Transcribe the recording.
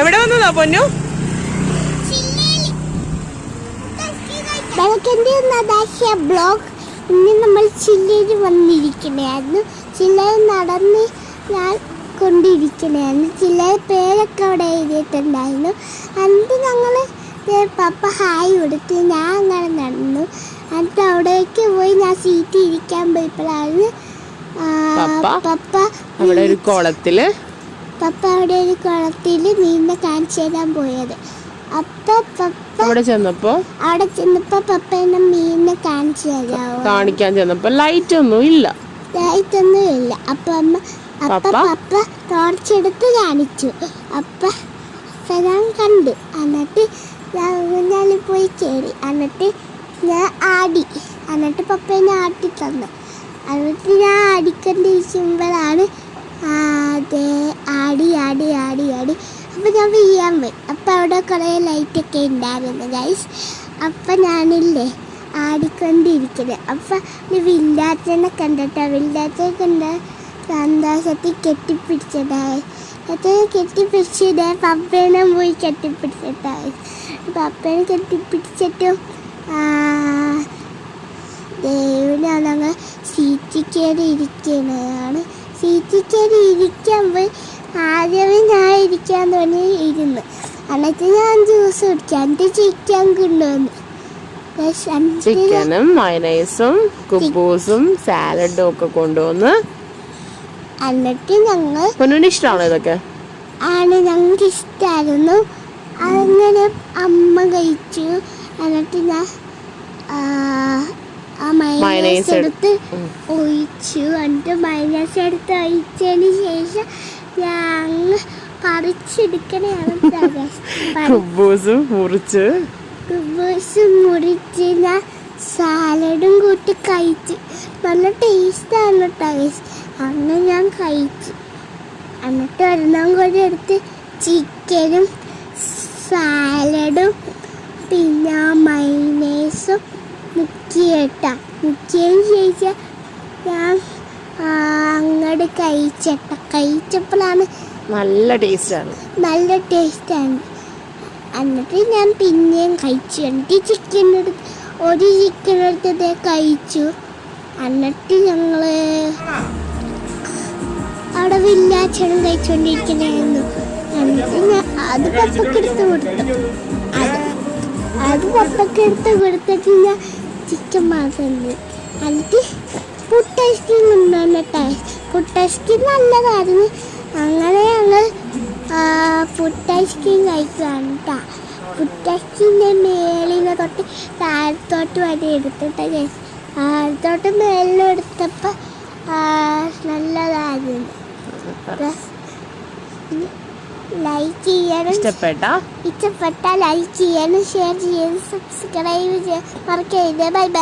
എവിടെ വന്നതാ പൊന്നു? ബ്ലോഗ് ഇന്ന് നമ്മൾ ചില്ലയിൽ വന്നിരിക്കണായിരുന്നു ചില്ലയിൽ നടന്ന് ഞാൻ കൊണ്ടിരിക്കണായിരുന്നു ചില്ലയിൽ പേരൊക്കെ അവിടെ എഴുതിയിട്ടുണ്ടായിരുന്നു. എന്നിട്ട് ഞങ്ങൾ പപ്പ ഹായ് കൊടുത്ത് ഞാൻ അങ്ങനെ നടന്നു. എന്നിട്ട് അവിടേക്ക് പോയി ഞാൻ സീറ്റ് ഇരിക്കാൻ പോയപ്പോഴാണ്? പപ്പ? അവിടെ ഒരു കുളത്തിൽ പപ്പ അവിടെ ഒരു കുളത്തിൽ നീന്ത കാണിച്ചു തരാൻ പോയത്. അപ്പൊ പപ്പ അവിടെ ചെന്നപ്പോ? അവിടെ ചെന്നപ്പോ പപ്പ എന്നെ മീനിനെ കാണിച്ചു തരാമോ കാണിക്കാൻ ചെന്നപ്പോ ലൈറ്റ് ഒന്നും ഇല്ല. ലൈറ്റ് ഒന്നും ഇല്ല. അപ്പൊ അമ്മ അപ്പ പപ്പ? പപ്പ ടോർച്ച് എടുത്ത് കാണിച്ചു. അപ്പ ഞാൻ കണ്ടു. എന്നിട്ട് ഞാൻ ഊഞ്ഞാലിൽ പോയി കയറി. എന്നിട്ട് ഞാൻ ആടി. എന്നിട്ട് പപ്പ എന്നെ ആട്ടി തന്നു എന്നിട്ട് ഞാൻ ആടിക്കൊണ്ടിരിക്കുമ്പോഴാണ് ആ, അതെ ആടി ആടി ആടി ആടി അപ്പം ഞാൻ വീഴാൻ പോയി അപ്പം അവിടെ കുറേ ലൈറ്റൊക്കെ ഉണ്ടായിരുന്നു ഗൈസ് അപ്പം ഞാനില്ലേ ആടിക്കൊണ്ടിരിക്കുന്നത് അപ്പം ഒരു വില്ലാച്ചനെ കണ്ടിട്ടോ? വില്ലാച്ചനെ കണ്ട സന്തോഷത്തിൽ കെട്ടിപ്പിടിച്ചതായി അച്ഛനെ കെട്ടിപ്പിടിച്ചത് പപ്പേനെ പോയി കെട്ടിപ്പിടിച്ചിട്ടായി പപ്പേനെ കെട്ടിപ്പിടിച്ചിട്ടും ദൈവനാണ് സീറ്റിൽ കയറി ഇരിക്കുന്നതാണ് സീറ്റിൽ കയറി ഇരിക്കാൻ പോയി ആദ്യമേ ഞാൻ ഇരിക്കാൻ തോന്നി ഇരുന്ന്. എന്നിട്ട് ഞാൻ ജ്യൂസ് കുടിക്കാം എന്നിട്ട് ചിക്കൻ കൊണ്ടുവന്നു. ചിക്കനും മയനൈസും കുബൂസും സാലഡും ഒക്കെ കൊണ്ടുവന്ന്. എന്നിട്ട് ഞങ്ങൾ പൊന്നുവിന് ഇഷ്ടമാണോ ഇതൊക്കെ? ആണ് ഞങ്ങൾക്ക് ഇഷ്ടമായിരുന്നു അങ്ങനെ അമ്മ കഴിച്ചു. എന്നിട്ട് ഞാൻ മൈനസ് എടുത്ത്. ഒഴിച്ചു. എന്നിട്ട് മൈനസ് എടുത്ത് ഒഴിച്ചതിന് ശേഷം ഞങ്ങൾ പറിച്ചെടുക്കണയാണ് കുബൂസും മുറിച്ച്. കുബൂസും മുറിച്ച് ഞാൻ സാലഡും കൂട്ടി കഴിച്ച്. നല്ല ടേസ്റ്റാണ് ടേസ്റ്റ് അന്ന് ഞാൻ കഴിച്ചു. എന്നിട്ട് ഒരെണ്ണം കൂടി എടുത്ത് ചിക്കനും സാലഡും പിന്നെ മൈനേസും മുക്കിയിട്ട മുക്കിയതിന് ശേഷം ഞാൻ അങ്ങോട്ട് കഴിച്ചട്ട. കഴിച്ചപ്പോഴാണ് നല്ല ടേസ്റ്റാണ്. നല്ല ടേസ്റ്റാണ്. എന്നിട്ട് ഞാൻ പിന്നെയും കഴിച്ചു. എന്നിട്ട് ചിക്കൻ എടുത്ത് ഒരു ചിക്കൻ എടുത്തത് കഴിച്ചു. എന്നിട്ട് ഞങ്ങൾ അവിടെ വില്ലാച്ചണം കഴിച്ചുകൊണ്ടിരിക്കണായിരുന്നു എന്നിട്ട് ഞാൻ അത് പപ്പക്ക് എടുത്ത് കൊടുത്തു. അത് അത് പപ്പക്ക് എടുത്ത് കൊടുത്തിട്ട് ഞാൻ ചിക്കൻ തിന്നു. എന്നിട്ട് പുട്ട് ഐസ്ക്രീം പുട്ട് ഐസ്ക്രീം നല്ലതായിരുന്നു. അങ്ങനെ ഞങ്ങൾ ഫുഡ് ഐസ്ക്രീം കഴിക്കുകയാണ് കേട്ടോ ഫുഡ് ഐസ്ക്രീമിന്റെ മേളിനെ തൊട്ട് താഴത്തോട്ട് വരെ എടുത്തിട്ട് താഴത്തോട്ട് മേളിൽ എടുത്തപ്പോൾ നല്ലതായിരുന്നു. ലൈക്ക് ചെയ്യാനും ഇഷ്ടപ്പെട്ട? ലൈക്ക് ചെയ്യാനും ഷെയർ ചെയ്യാനും സബ്സ്ക്രൈബ് ചെയ്യാൻ മറക്കരുത് ബൈ ബൈ